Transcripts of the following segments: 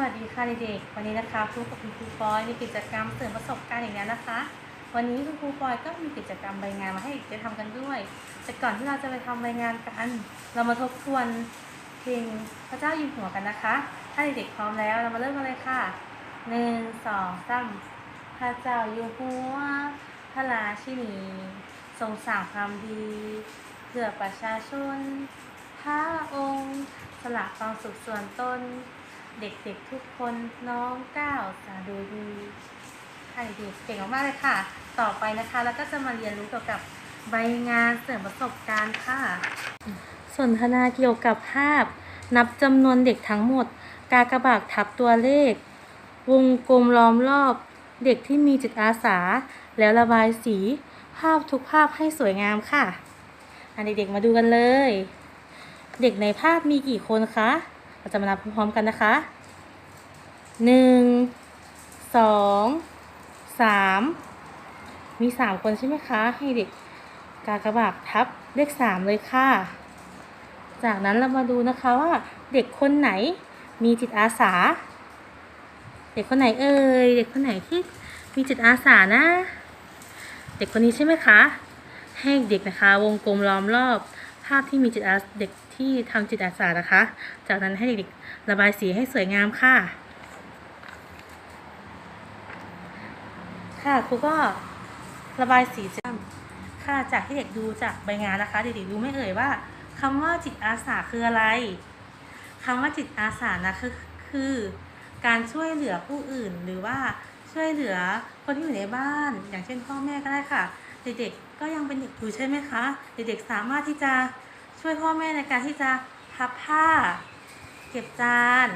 วัสดีค่ะเด็กๆวันนี้นะคะครูกับคุณครูปอยมีกิจกรรมเสริมประสบการณ์อย่างนี้นะคะ วันนี้คุณครูปอยก็มีกิจกรรมใบงานมาให้เด็กได้ทำกันด้วย แต่ก่อนที่เราจะไปทำใบงานกัน เรามาทบทวนเพลงพระเจ้าอยู่หัวกันนะคะ ถ้าเด็กๆพร้อมแล้วเรามาเริ่มกันเลยค่ะหนึ่งสองสามพระเจ้าอยู่หัวพระราชินีทรงสร้างความดีเพื่อประชาชนพระองค์สละความสุขส่วนตน เด็กๆทุกคนน้องก้าวสาดูดีค่ะเด็กๆเก่งมากๆเลยค่ะ ต่อไปนะคะแล้วก็จะมาเรียนรู้เกี่ยวกับใบงานเสริมประสบการณ์ค่ะ สนทนาเกี่ยวกับภาพ นับจำนวนเด็กทั้งหมด กากระบาททับตัวเลข วงกลมล้อมรอบ เด็กที่มีจิตอาสา แล้วระบายสี ภาพทุกภาพให้สวยงามค่ะอะเด็กๆมาดูกันเลย เด็กในภาพมีกี่คนคะ เราจะมานับพร้อมๆกันนะคะหนึ่งสองสามมีสามคนใช่ไหมคะ ให้เด็กกากระบาททับเลขสามเลยค่ะ จากนั้นเรามาดูนะคะว่าเด็กคนไหนมีจิตอาสา เด็กคนไหนเอ่ยเด็กคนไหนที่มีจิตอาสานะ เด็กคนนี้ใช่ไหมคะ ให้เด็กนะคะ วงกลมล้อมรอบ ภาพที่มีจิตอาเด็กที่ทำจิตอาสานะคะ จากนั้นให้เด็กๆระบายสีให้สวยงามค่ะ ค่ะครูก็ระบายสีเสร็จค่ะจากที่เด็กดูจากใบงานนะคะ เด็กๆรู้ไม่เอ่ยว่าคำว่าจิตอาสาคืออะไรคำว่าจิตอาสานะคือคือการช่วยเหลือผู้อื่นหรือว่าช่วยเหลือคนที่อยู่ในบ้าน อย่างเช่นพ่อแม่ก็ได้ค่ะ เด็กๆก็ยังเป็นเด็กอยู่ใช่ไหมคะ เด็กๆสามารถที่จะช่วยพ่อแม่ในการที่จะพับผ้า เก็บจาน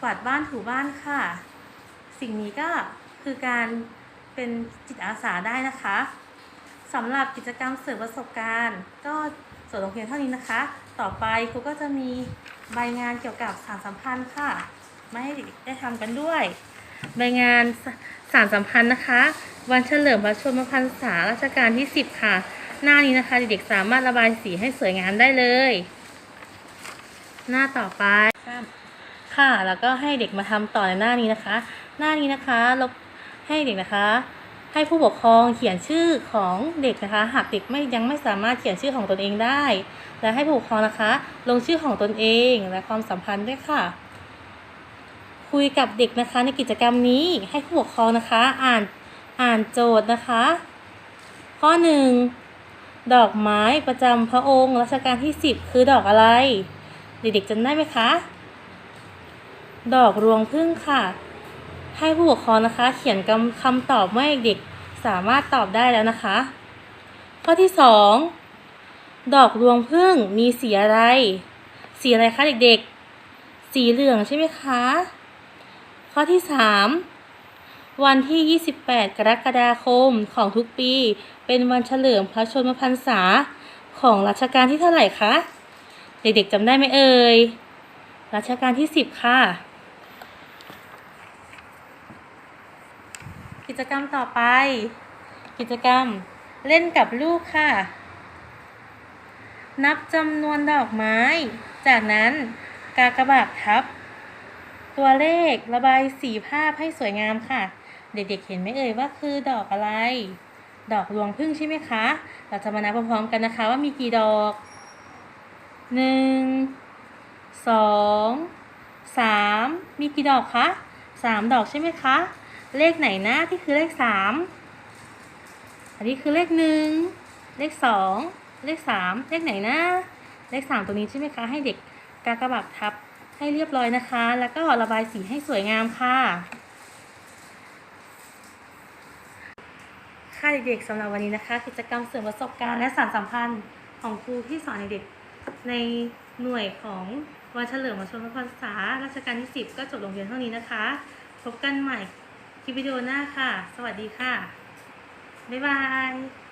กวาดบ้านถูบ้านค่ะ สิ่งนี้ก็คือการเป็นจิตอาสาได้นะคะสำหรับกิจกรรมเสริมประสบการณ์ ก็จบลงเพียงเท่านี้นะคะ ต่อไปครูก็จะมีใบงานเกี่ยวกับสารสัมพันธ์ค่ะ มาให้เด็กได้ทำกันด้วย ใบงานสารสัมพันธ์นะคะ วันเฉลิมพระชนมพรรษารัชกาลที่ 10 ค่ะ หน้านี้นะคะเด็กๆสามารถระบายสีให้สวยงามได้เลย หน้าต่อไปค่ะ แล้วก็ให้เด็กมาทำต่อในหน้านี้นะคะ หน้านี้นะคะลบให้เด็กนะคะ ให้ผู้ปกครองเขียนชื่อของเด็กนะคะ หากเด็กไม่ยังไม่สามารถเขียนชื่อของตนเองได้ และให้ผู้ปกครองนะคะ ลงชื่อของตนเองและความสัมพันธ์ด้วยค่ะ คุยกับเด็กนะคะในกิจกรรมนี้ให้ผู้ปกครองนะคะ อ่านอ่านโจทย์นะคะ ข้อหนึ่งดอกไม้ประจำพระองค์รัชกาลที่ 10 คือดอกอะไร เด็กๆจำได้ไหมคะ ดอกรวงพึ่งค่ะ ให้ผู้ปกครองนะคะ เขียนคำคำตอบเมื่อเด็กสามารถตอบได้แล้วนะคะ ข้อที่สองดอกรวงพึ่งมีสีอะไร สีอะไรคะเด็กๆ สีเหลืองใช่ไหมคะ ข้อที่สามวันที่ 28 กรกฎาคมของทุกปี เป็นวันเฉลิมพระชนมพรรษาของรัชกาลที่เท่าไหร่คะ เด็กๆจำได้ไหมเอ่ย รัชกาลที่ 10 ค่ะ กิจกรรมต่อไป กิจกรรมเล่นกับลูกค่ะ นับจำนวนดอกไม้ จากนั้นกากระบาททับ ตัวเลขระบายสีภาพให้สวยงามค่ะ เด็กๆเห็นไหมเอ่ยว่าคือดอกอะไร ดอกรวงพึ่งใช่ไหมคะ เราจะมานับพร้อมๆกันนะคะว่ามีกี่ดอกหนึ่งสองสามมีกี่ดอกคะสามดอกใช่ไหมคะ เลขไหนนะที่คือเลขสามอันนี้คือเลขหนึ่งเลขสองเลขสามเลขไหนนะ เลขสามตัวนี้ใช่ไหมคะ ให้เด็กกากระบาททับ ให้เรียบร้อยนะคะ แล้วก็ระบายสีให้สวยงามค่ะ ค่ะเด็กๆสำหรับวันนี้นะคะ กิจกรรมเสริมประสบการณ์และสารสัมพันธ์ของครูที่สอนเด็กในหน่วยของวันเฉลิมพระชนพรรษารัชกาลที่ 10 ก็จบลงเพียงเท่านี้นะคะ พบกันใหม่คลิปวิดีโอหน้าค่ะ สวัสดีค่ะ บ๊ายบาย